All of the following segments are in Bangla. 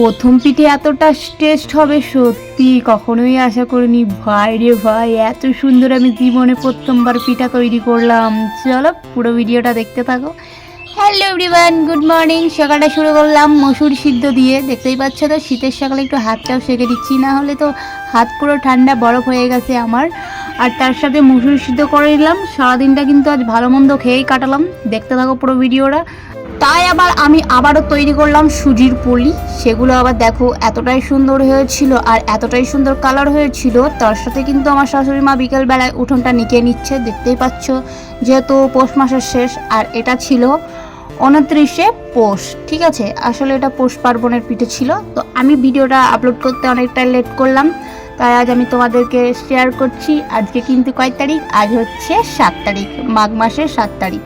প্রথম পিঠে এতটা টেস্ট হবে, সত্যি কখনোই আশা করিনি। ভাই রে ভাই, এত সুন্দর আমি জীবনে প্রথমবার পিঠা তৈরি করলাম। চলো পুরো ভিডিওটা দেখতে থাকো। হ্যালো এভরিওয়ান গুড মর্নিং সকালটা শুরু করলাম মসুর সিদ্ধ দিয়ে। দেখতেই পাচ্ছ তো, শীতের সকালে একটু হাতটাও সেঁকে দিচ্ছি, না হলে তো হাত পুরো ঠান্ডা বরফ হয়ে গেছে আমার। আর তার সাথে মসুর সিদ্ধ করে নিলাম। সারাদিনটা কিন্তু আজ ভালো মন্দ খেয়েই কাটালাম। দেখতে থাকো পুরো ভিডিওটা। তাই আবার আমি আবারও তৈরি করলাম সুজির পলি। সেগুলো আবার দেখো এতটাই সুন্দর হয়েছিল আর এতটাই সুন্দর কালার হয়েছিল। তার সাথে কিন্তু আমার শাশুড়ি মা বিকেলবেলায় উঠোনটা নিকে নিচ্ছে, দেখতেই পাচ্ছ যেহেতু পৌষ মাসের শেষ আর এটা ছিল উনত্রিশে পৌষ, ঠিক আছে? আসলে এটা পৌষ পার্বণের পিঠে ছিল। তো আমি ভিডিওটা আপলোড করতে অনেকটা লেট করলাম। তাই আজ আমি তোমাদেরকে শেয়ার করছি। আজকে কিন্তু কয় তারিখ? আজ হচ্ছে সাত তারিখ, মাঘ মাসের সাত তারিখ।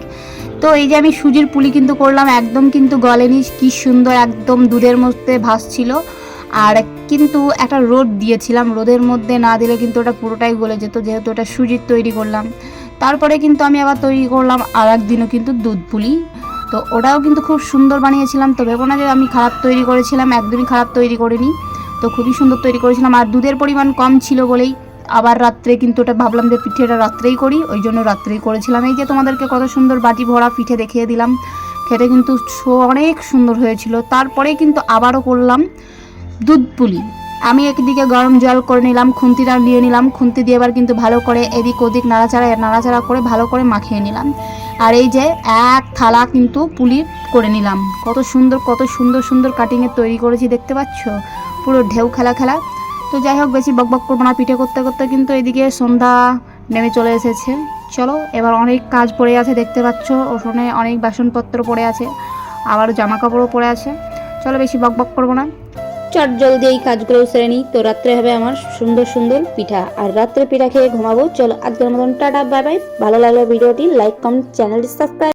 তো এই যে আমি সুজির পুলি কিন্তু করলাম, একদম কিন্তু গলেনি, কি সুন্দর একদম দুধের মধ্যে ভাসছিল। আর কিন্তু একটা রোদ দিয়েছিলাম, রোদের মধ্যে না দিলে কিন্তু ওটা পুরোটাই গলে যেত, যেহেতু ওটা সুজির তৈরি করলাম। তারপরে কিন্তু আমি আবার তৈরি করলাম আর একদিনও কিন্তু দুধ পুলি। তো ওটাও কিন্তু খুব সুন্দর বানিয়েছিলাম, তো ভেবো না যে আমি খারাপ তৈরি করেছিলাম, একদমই খারাপ তৈরি করিনি। তো খুবই সুন্দর তৈরি করেছিলাম, আর দুধের পরিমাণ কম ছিল বলেই আবার রাত্রে কিন্তু ওটা ভাবলাম যে পিঠেটা রাত্রেই করি, ওই জন্য রাত্রেই করেছিলাম। এই যে তোমাদেরকে কত সুন্দর বাটি ভরা পিঠে দেখিয়ে দিলাম। খেতে কিন্তু অনেক সুন্দর হয়েছিল। তারপরে কিন্তু আবারও করলাম দুধ পুলি। আমি একদিকে গরম জল করে নিলাম খুন্তিটা নিয়ে নিলাম, খুন্তি দিয়ে এবার কিন্তু ভালো করে এদিক ওদিক নাড়াচাড়া নাড়াচাড়া করে ভালো করে মাখিয়ে নিলাম। আর এই যে এক থালা কিন্তু পুলি করে নিলাম। কত সুন্দর কত সুন্দর সুন্দর কাটিংয়ে তৈরি করেছি, দেখতে পাচ্ছ? পুরো ঢেউ খেলা খেলা। তো যাই হোক, বেশি বকবক করব না, পিঠে করতে করতে কিন্তু এদিকে সন্ধ্যা নেমে চলে এসেছে। চলো, এবার অনেক কাজ পড়ে আছে দেখতে পাচ্ছ, ওখানে অনেক বাসনপত্র পড়ে আছে আবার জামা কাপড়ও পড়ে আছে। চলো, বেশি বকবক করব না। চট জলদি এই কাজগুলো সেরে নিই তো রাত্রে হবে আমার সুন্দর সুন্দর পিঠা। আর রাত্রে পিঠা খেয়ে ঘুমাবো, চলো আজকের মতন টাটা, বাই বাই। ভালো লাগল ভিডিওটি, লাইক, কমেন্ট, চ্যানেলটি সাবস্ক্রাইব